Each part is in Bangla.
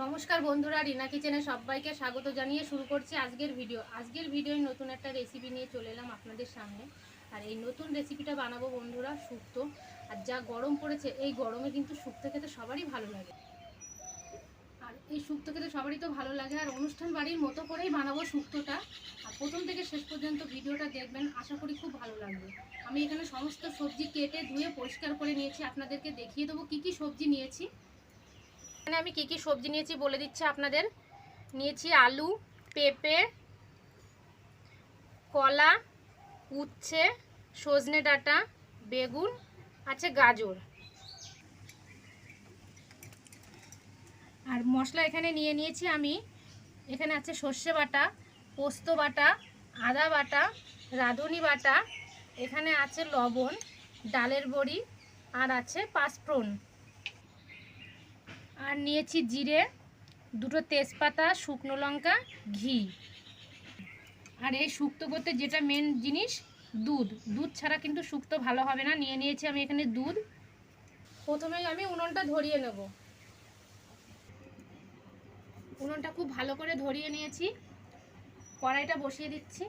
নমস্কার বন্ধুরা, রিনা কিচেনে সবাইকে স্বাগত জানিয়ে শুরু করছি আজকের ভিডিও। আজকের ভিডিওয় নতুন একটা রেসিপি নিয়ে চলে এলাম আপনাদের সামনে। আর এই নতুন রেসিপিটা বানাবো বন্ধুরা, শুক্তো। আর যা গরম পড়েছে, এই গরমে কিন্তু শুক্তো খেতে সবারই ভালো লাগে। আর এই শুক্তো খেতে সবারই তো ভালো লাগে। আর অনুষ্ঠান বাড়ির মতো করেই বানাবো শুক্তোটা। আর প্রথম থেকে শেষ পর্যন্ত ভিডিওটা দেখবেন, আশা করি খুব ভালো লাগবে। আমি এখানে সমস্ত সবজি কেটে ধুয়ে পরিষ্কার করে নিয়েছি। আপনাদেরকে দেখিয়ে দেবো কী কী সবজি নিয়েছি। এখানে আমি কি কি সবজি নিয়েছি বলে দিচ্ছি আপনাদের। নিয়েছি আলু, পেঁপে, কলা, উচ্ছে, সজনে ডাঁটা, বেগুন, আছে গাজর। আর মশলা এখানে নিয়ে নিয়েছি আমি। এখানে আছে সর্ষে বাটা, পোস্ত বাটা, আদা বাটা, রাঁধুনি বাটা। এখানে আছে লবণ, ডালের বড়ি, আর আছে পাঁচফোড়ন। আর নিয়েছি জিরে, দুটো তেজপাতা, শুকনো লঙ্কা, ঘি। আর এই শুক্তো করতে যেটা মেন জিনিস, দুধ। দুধ ছাড়া কিন্তু শুক্তো ভালো হবে না। নিয়ে নিয়েছি আমি এখানে দুধ। প্রথমে আমি উনুনটা ধরিয়ে নেব। উনুনটা খুব ভালো করে ধরিয়ে নিয়েছি। কড়াইটা বসিয়ে দিচ্ছি।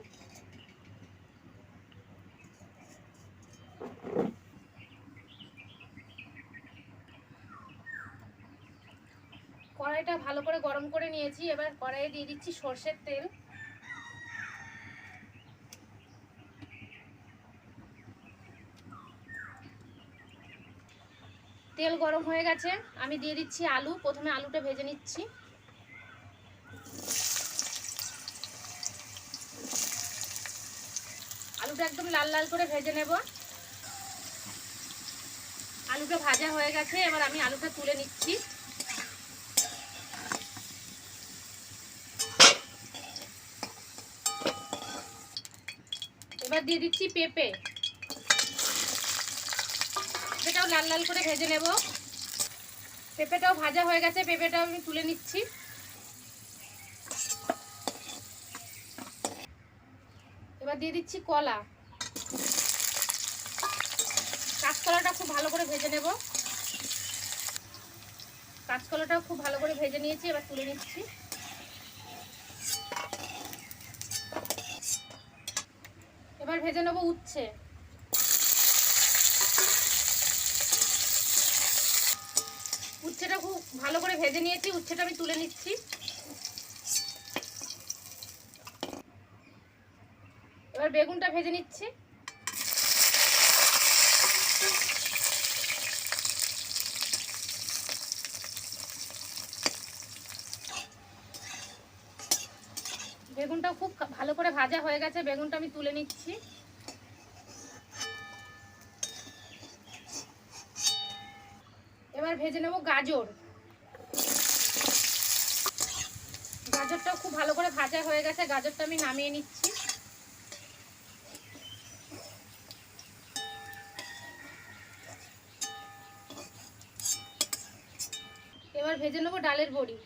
কড়াইটা ভালো করে গরম করে নিয়েছি। এবার কড়াইয়ে দিয়ে দিচ্ছি সর্ষের তেল। তেল গরম হয়ে গেছে। আমি দিয়ে দিচ্ছি আলু। প্রথমে আলুটা ভেজে নিচ্ছি। আলুটা একদম লাল লাল করে ভেজে নেব। আলুটা ভাজা হয়ে গেছে। এবার আমি আলুটা তুলে নিচ্ছি। এবার দিয়ে দিচ্ছি পেঁপে। পেঁপেটাও লাল লাল করে ভেজে নেব। পেঁপেটাও ভাজা হয়ে গেছে, পেঁপেটাও আমি তুলে নিচ্ছি। এবার দিয়ে দিচ্ছি কলা। কাঁচকলাটা খুব ভালো করে ভেজে নেব। কাঁচকলাটাও খুব ভালো করে ভেজে নিয়েছি, এবার তুলে নিচ্ছি। এবার ভেজে নেব উচ্ছে। উচ্ছেটা খুব ভালো করে ভেজে নিয়েছি, উচ্ছেটা আমি তুলে নিচ্ছি। এবার বেগুনটা ভেজে নিচ্ছি। বেগুনটা খুব ভালো করে ভাজা হয়ে গেছে, বেগুনটা আমি তুলে নিচ্ছি। এবার ভেজে নেব গাজর। গাজরটাও খুব ভালো করে ভাজা হয়ে গেছে, গাজরটা আমি নামিয়ে নিচ্ছি। এবার ভেজে নেব ডালের বড়ি।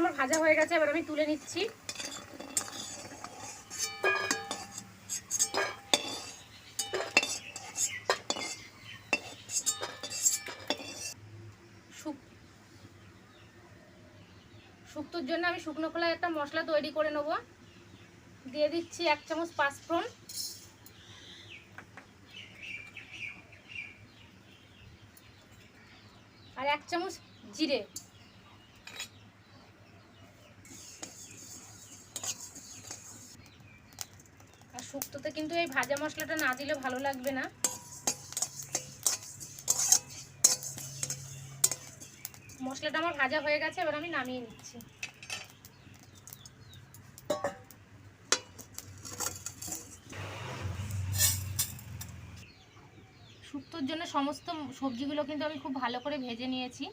আমার ভাজা হয়ে গেছে, এবার আমি তুলে নিচ্ছি। শুক্তোর জন্য আমি শুকনো খোলায় একটা মশলা তৈরি করে নেব। দিয়ে দিচ্ছি এক চামচ পাঁচফোড়ন। আর এক চামচ জিরে। শুক্তোতে কিন্তু এই ভাজা মশলাটা না দিলে ভালো লাগবে না। মশলাটা আমার ভাজা হয়ে গেছে, এবার আমি নামিয়ে নিচ্ছি। শুক্তোর জন্য সমস্ত সবজিগুলো কিন্তু আমি খুব ভালো করে ভেজে নিয়েছি।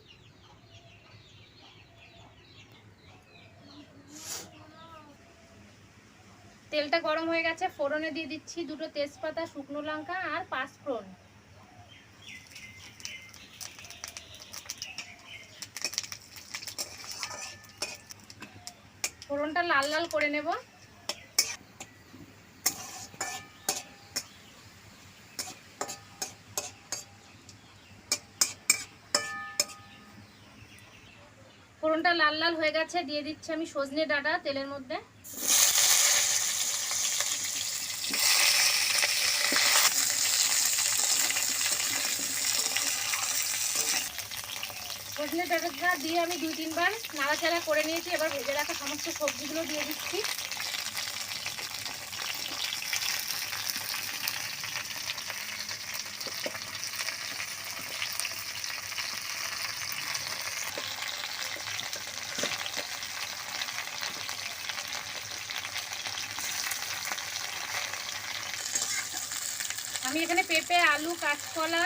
তেলটা গরম হয়ে গেছে, ফোড়নে দিয়ে দিচ্ছি দুটো তেজপাতা, শুকনো লঙ্কা আর পাঁচফোড়ন। ফোড়নটা লাল লাল করে নেব। ফোড়নটা লাল লাল হয়ে গেছে, দিয়ে দিচ্ছি আমি সজনে ডাটা তেলের মধ্যে। ডাঁটাটা দিয়ে আমি দুই, তিনবার নাড়াচাড়া করে নিয়েছি। এবার ভেজে রাখা সমস্ত সবজিগুলো দিয়ে দিচ্ছি। এখানে পেঁপে, আলু, কাঁচকলা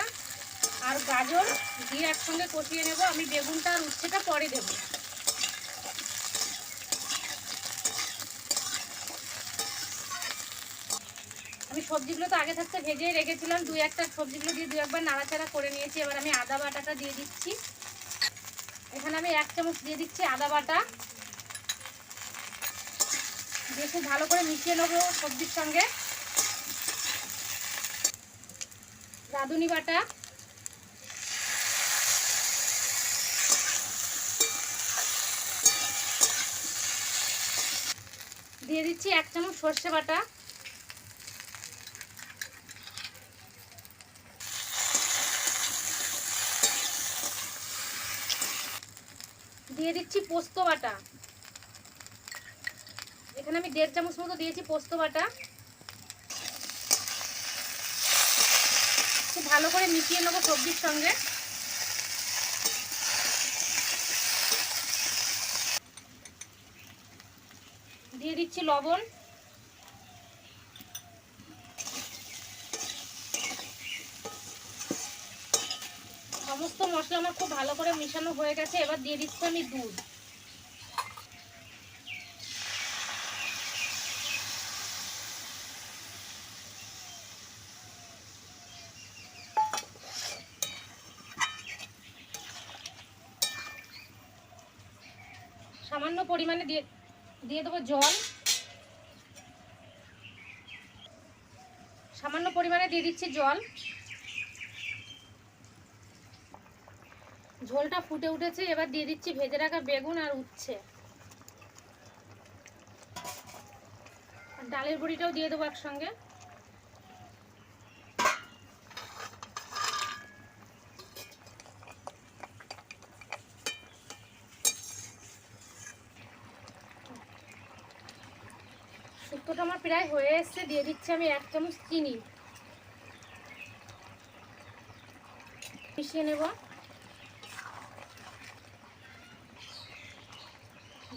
আর গাজর দিয়ে একসঙ্গে কষিয়ে নেব। আমি বেগুনটা আর উচ্ছেটা পরে দেব। আমি সবজিগুলো তো আগে থাকতে ভেজে রেখেছিলাম। দুই একটা সবজিগুলো দিয়ে দু একবার নাড়াচাড়া করে নিয়েছি। এবার আমি আদা বাটাটা দিয়ে দিচ্ছি। এখানে আমি এক চামচ দিয়ে দিচ্ছি আদা বাটা। দিয়ে ভালো করে মিশিয়ে নেব সবজির সঙ্গে। রাঁধুনি বাটা। দিয়ে দিচ্ছি এক চামচ সর্ষে বাটা। দিয়ে দিচ্ছি পোস্ত বাটা। এখানে আমি দেড় চামচ মতো দিয়েছি পোস্ত বাটা। খুব ভালো করে মিশিয়ে নেব সবজির সঙ্গে। দিয়ে দিচ্ছি লবণ। সমস্ত মশলা আমার খুব ভালো করে মেশানো হয়ে গেছে, এবার দিয়ে দিচ্ছি আমি দুধ। সামান্য পরিমাণে দিয়ে দিয়ে দেবো জল। সামান্য পরিমাণে দিয়ে দিচ্ছি জল। ঝোলটা ফুটে উঠেছে, এবার দিয়ে দিচ্ছি ভেজে রাখা বেগুন আর উচ্ছে। ডালের বড়িটাও দিয়ে দেবো একসঙ্গে। শুক্তোটা আমার প্রায় হয়ে এসছে, দিয়ে দিচ্ছি আমি এক চামচ চিনি। মিশিয়ে নেব।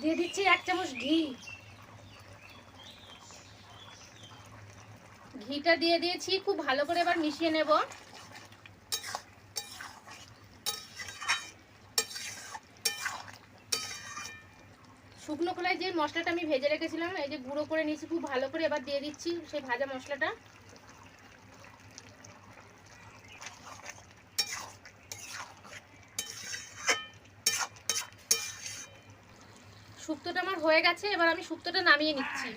দিয়ে দিচ্ছি এক চামচ ঘি। ঘিটা দিয়ে দিয়েছি, খুব ভালো করে এবার মিশিয়ে নেব। শুকনো খোলায় যে মশলাটা আমি ভেজে রেখেছিলাম, এই যে গুঁড়ো করে নিয়েছি, খুব ভালো করে এবার দিয়ে দিচ্ছি সেই ভাজা মশলাটা। শুক্তোটা আমার হয়ে গেছে, এবার আমি শুক্তোটা নামিয়ে নিচ্ছি।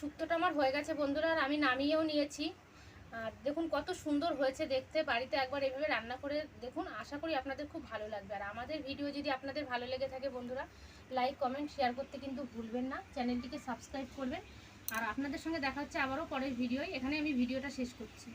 শুক্তোটা আমার হয়ে গেছে বন্ধুরা, আর আমি নামিয়েও নিয়েছি। আর দেখুন কত সুন্দর হয়েছে দেখতে, বাড়িতে একবার এভাবে রান্না করে দেখুন, আশা করি আপনাদের খুব ভালো লাগবে। আর আমাদের ভিডিও যদি আপনাদের ভালো লেগে থাকে বন্ধুরা, লাইক, কমেন্ট, শেয়ার করতে কিন্তু ভুলবেন না। চ্যানেলটিকে সাবস্ক্রাইব করবেন। আর আপনাদের সঙ্গে দেখা হচ্ছে আবারও পরের ভিডিওয়। এখানে আমি ভিডিওটা শেষ করছি।